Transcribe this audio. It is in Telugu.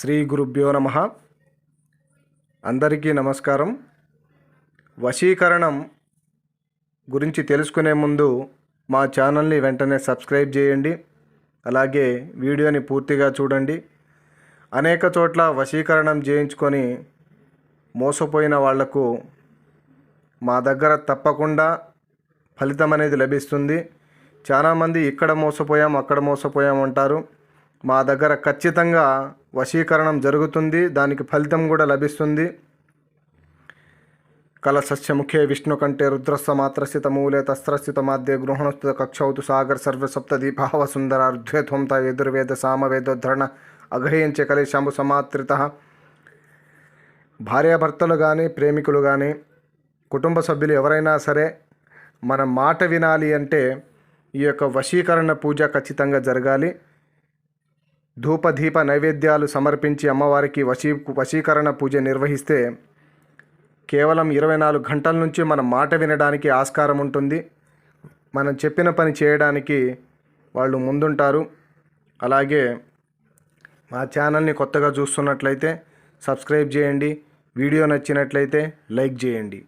శ్రీ గురుభ్యో నమ. అందరికీ నమస్కారం. వశీకరణం గురించి తెలుసుకునే ముందు మా ఛానల్ని వెంటనే సబ్స్క్రైబ్ చేయండి. అలాగే వీడియోని పూర్తిగా చూడండి. అనేక చోట్ల వశీకరణం చేయించుకొని మోసపోయిన వాళ్ళకు మా దగ్గర తప్పకుండా ఫలితం అనేది లభిస్తుంది. చాలామంది ఇక్కడ మోసపోయాం అక్కడ మోసపోయాం అంటారు. మా దగ్గర ఖచ్చితంగా వశీకరణం జరుగుతుంది. దానికి ఫలితం కూడా లభిస్తుంది. కలసస్యముఖే విష్ణు కంటే రుద్రస్వ మాత్రస్థిత మూలే తస్త్రస్థిత మాధ్యే గృహణస్థిత కక్షౌతు సాగర్ సర్వ దీపావ సుందర రుధ్వేత్వంత ఎదుర్వేద సామవేదోద్ధరణ అఘయించే కలిశాంబు సమాత్రిత. భార్యాభర్తలు కానీ ప్రేమికులు కానీ కుటుంబ సభ్యులు ఎవరైనా సరే మన మాట వినాలి అంటే ఈ యొక్క వశీకరణ పూజ ఖచ్చితంగా జరగాలి. ధూపదీప నైవేద్యాలు సమర్పించి అమ్మవారికి వశీ వశీకరణ పూజ నిర్వహిస్తే కేవలం ఇరవై నాలుగు గంటల నుంచి మన మాట వినడానికి ఆస్కారం ఉంటుంది. మనం చెప్పిన పని చేయడానికి వాళ్ళు ముందుంటారు. అలాగే మా ఛానల్ని కొత్తగా చూస్తున్నట్లయితే సబ్స్క్రైబ్ చేయండి. వీడియో నచ్చినట్లయితే లైక్ చేయండి.